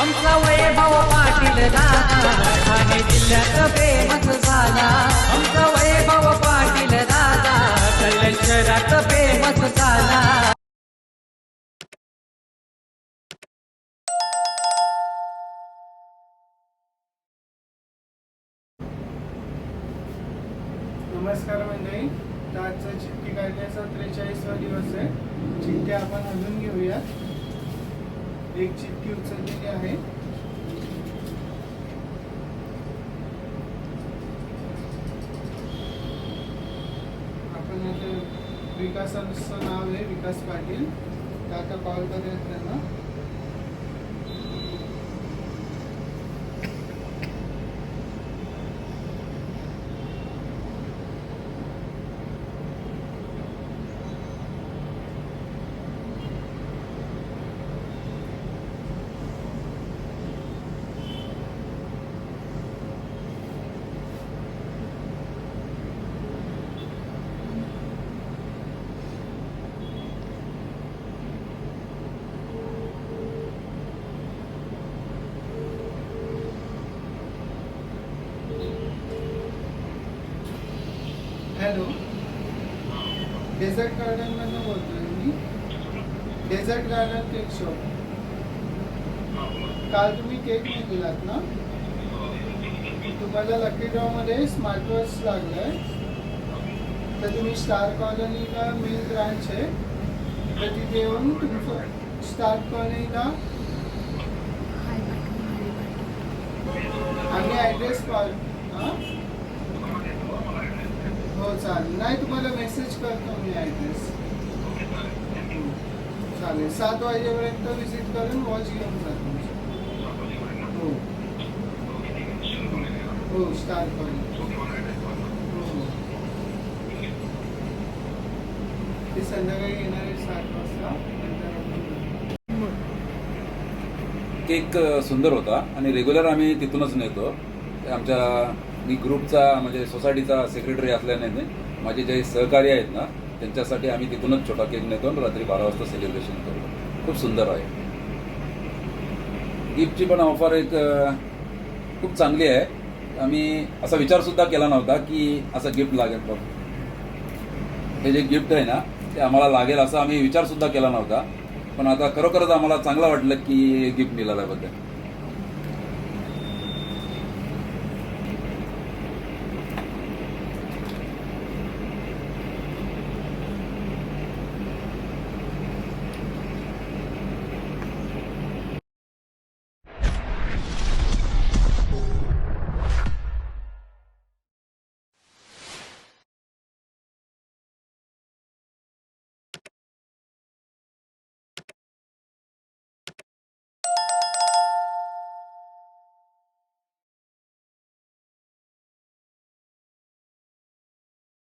आमचा वैभव पाटील दादा ठाणे जिल्ह्यात फेमस झाला. आमचा वैभव पाटील दादा कल्याण शहरात फेमस झाला. नमस्कार मंडळी तर आजचा चिठ्ठी काढण्याचा त्रेचाळीसवा दिवस आहे. चिठ्ठी आपण हलवून घेऊया एक चिटकी उचललेली आहे. आपण आता विकासाचं नाव आहे विकास पाटील. तर आता कॉल करूयात त्यांना. हॅलो. डेझर्ट गार्डनमधनं बोलतोय मी. डेझर्ट गार्डन केक शॉप काल तुम्ही केक नाही दिलात ना? तुम्हाला लकी ड्रॉमध्ये स्मार्ट वॉच तर तुम्ही स्टार कॉलनीला मेन ब्रांच आहे. तर तिथे येऊन तुमचं स्टार कॉलनीला आम्ही ॲड्रेस कॉल हां? हो चालेल. नाही तुम्हाला मेसेज करतो मी ॲड्रेस चालेल. सात वाजेपर्यंत विजिट करून वॉच घेऊन जातो हो. हो स्टार्ट करून. हो. ते संध्याकाळी येणार आहे सात वाजता. केक सुंदर होता आणि रेग्युलर आम्ही तिथूनच नेतो. आमच्या मी ग्रुपचा म्हणजे सोसायटीचा सेक्रेटरी असल्याने माझे जे सहकारी आहेत ना त्यांच्यासाठी आम्ही तिथूनच छोटा केक नेतो रात्री बारा वाजता सेलिब्रेशन करतो खूप सुंदर आहे. गिफ्टची पण ऑफर एक खूप चांगली आहे. आम्ही असा विचारसुद्धा केला नव्हता की असं गिफ्ट लागेल बघ. हे जे गिफ्ट आहे ना ते आम्हाला लागेल असं आम्ही विचारसुद्धा केला नव्हता. पण आता खरोखरच आम्हाला चांगलं वाटलं की गिफ्ट मिळाल्याबद्दल.